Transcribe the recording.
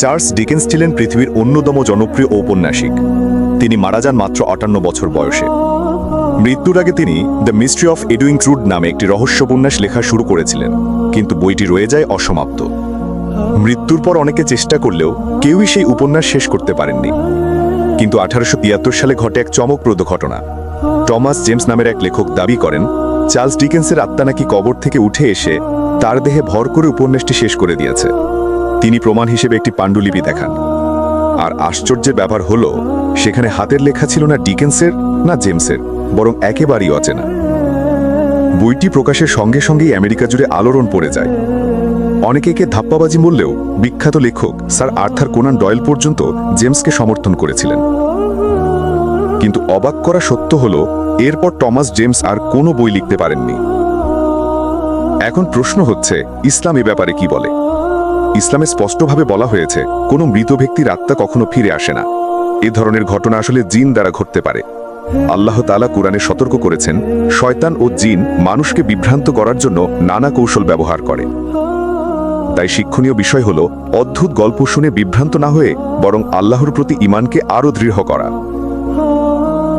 Charles Dickens ছিলেন পৃথিবীর অন্যতম জনপ্রিয় ঔপন্যাসিক। তিনি মারা যান মাত্র আটান্ন বছর বয়সে। মৃত্যুর আগে তিনি the mystery of Edwin Drood নামে একটি রহস্যোপন্যাস লেখা শুরু করেছিলেন, কিন্তু বইটি রয়ে যায় অসমাপ্ত। মৃত্যুর পর অনেকে চেষ্টা করলেও কেউই সেই উপন্যাস শেষ করতে পারেননি। কিন্তু আঠারোশো তিয়াত্তর সালে ঘটে এক চমকপ্রদ ঘটনা। টমাস জেমস নামের এক লেখক দাবি করেন, চার্লস ডিকেন্সের আত্মা নাকি কবর থেকে উঠে এসে তার দেহে ভর করে উপন্যাসটি শেষ করে দিয়েছে। তিনি প্রমাণ হিসেবে একটি পাণ্ডুলিপি দেখান। আর আশ্চর্যের ব্যাপার হলো, সেখানে হাতের লেখা ছিল না ডিকেন্সের, না জেমসের, বরং একেবারেই অচেনা। বইটি প্রকাশের সঙ্গে সঙ্গেই আমেরিকা জুড়ে আলোড়ন পড়ে যায়। অনেকে একে ধাপ্পাবাজি বললেও বিখ্যাত লেখক স্যার আর্থার কোনান ডয়েল পর্যন্ত জেমসকে সমর্থন করেছিলেন। কিন্তু অবাক করা সত্য হল, এরপর টমাস জেমস আর কোনো বই লিখতে পারেননি। এখন প্রশ্ন হচ্ছে, ইসলাম এ ব্যাপারে কি বলে? ইসলামে স্পষ্টভাবে বলা হয়েছে, কোনো মৃত ব্যক্তির আত্মা কখনো ফিরে আসে না। এ ধরনের ঘটনা আসলে জিন দ্বারা ঘটতে পারে। আল্লাহ তালা কুরআনে সতর্ক করেছেন, শয়তান ও জিন মানুষকে বিভ্রান্ত করার জন্য নানা কৌশল ব্যবহার করে। তাই শিক্ষণীয় বিষয় হল, অদ্ভুত গল্প শুনে বিভ্রান্ত না হয়ে বরং আল্লাহর প্রতি ইমানকে আরও দৃঢ় করা।